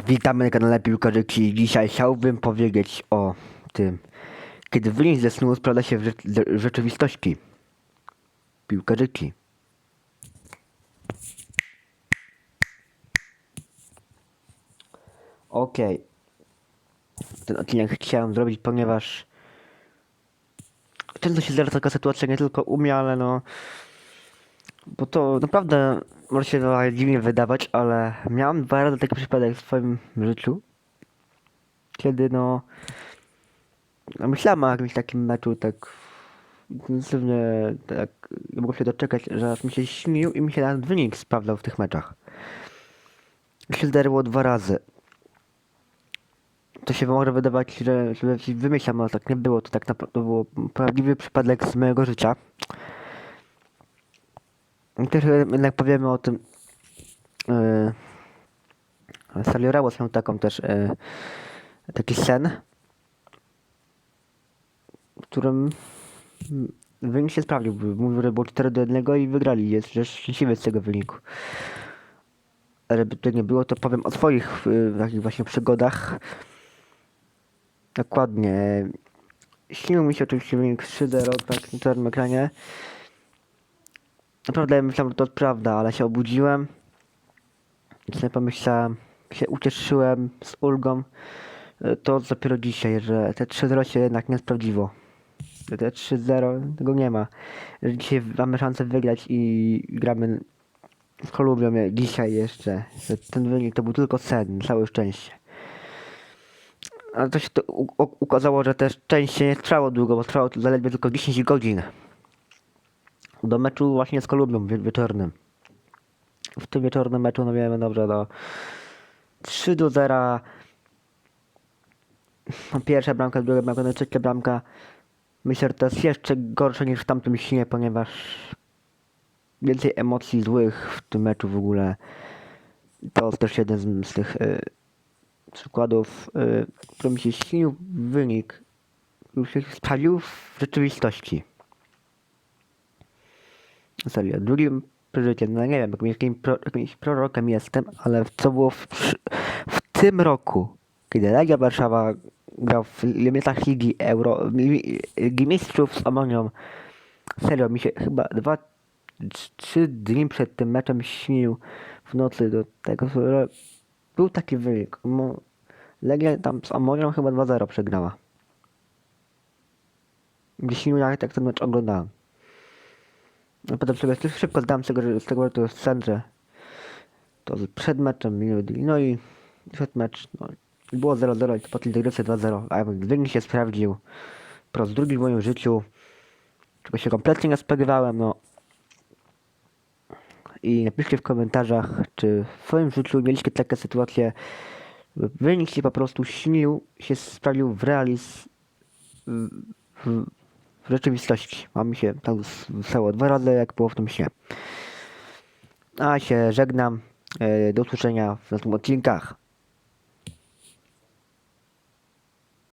Witamy na kanale Piłkarzyki. Dzisiaj chciałbym powiedzieć o tym, kiedy wynik ze snu sprawdza się w, rze- w rzeczywistości. Piłkarzyki. Okej. Ten odcinek chciałem zrobić, ponieważ często się zdarza taka sytuacja nie tylko u mnie, ale no bo to naprawdę może się trochę dziwnie wydawać, ale miałem dwa razy taki przypadek w swoim życiu, kiedy no, no myślałem o jakimś takim meczu tak intensywnie, tak nie mogłem się doczekać, że aż mi się śnił i mi się nawet wynik sprawdzał w tych meczach. I się zdarzyło dwa razy. To się może wydawać, że, że wymyślam, ale tak nie było. To tak naprawdę był prawdziwy przypadek z mojego życia. Też jednak powiemy o tym. Yy, Sergio Ramos miał taką też yy, taki sen, w którym wynik się sprawdził. Mówił, że było 4 do 1 i wygrali. Jest że szczęśliwy z tego wyniku. Ale żeby to nie było, to powiem o swoich yy, takich właśnie przygodach. Dokładnie. Śnił mi się oczywiście wynik 3-0 tak na czarnym ekranie. Naprawdę myślałem, że to prawda, ale się obudziłem. Sobie pomyślałem, się ucieszyłem z ulgą. To dopiero dzisiaj, że te 3-0 się jednak nie sprawdziło. Że te 3-0 tego nie ma. Że dzisiaj mamy szansę wygrać i gramy z Kolumbią dzisiaj jeszcze. Że ten wynik to był tylko sen, całe szczęście. Ale to się to ukazało, że też szczęście nie trwało długo, bo trwało to zaledwie tylko 10 godzin do meczu właśnie z Kolumbią wie wieczornym. W tym wieczornym meczu, no wiemy dobrze, no 3 do 0. No, Pierwsza bramka, druga bramka, no trzecia bramka. Myślę, że to jest jeszcze gorsze niż w tamtym śnie, ponieważ więcej emocji złych w tym meczu w ogóle. To jest też jeden z, z tych y, przykładów, y, którym się śnił wynik, który się sprawdził w rzeczywistości. Serio, drugim przeżyciem, no nie wiem, jakimś, jakimś, pro, jakimś prorokiem jestem, ale co było w, w tym roku, kiedy Legia Warszawa grał w limitach Ligi Euro, Ligi Mistrzów z Amonią, serio, mi się chyba dwa, trz- trzy dni przed tym meczem śnił w nocy do tego, że był taki wynik. Legia tam z Amonią chyba 2-0 przegrała. Śnił jak, jak ten mecz oglądałem. No potem sobie szybko zdałem z tego, z tego, to centrze. To przed meczem. No i przed mecz. No, było 0-0 i to po tej dogrywce 2-0. A wynik się sprawdził. Po raz drugi w moim życiu. Czego się kompletnie nie spodziewałem, no. I napiszcie w komentarzach, czy w swoim życiu mieliście takie sytuacje, wynik się po prostu śnił, się sprawdził w realizm w, w, w rzeczywistości. A mi się tak stało dwa razy, jak było w tym śnie. A się żegnam. E, Do usłyszenia w następnych odcinkach.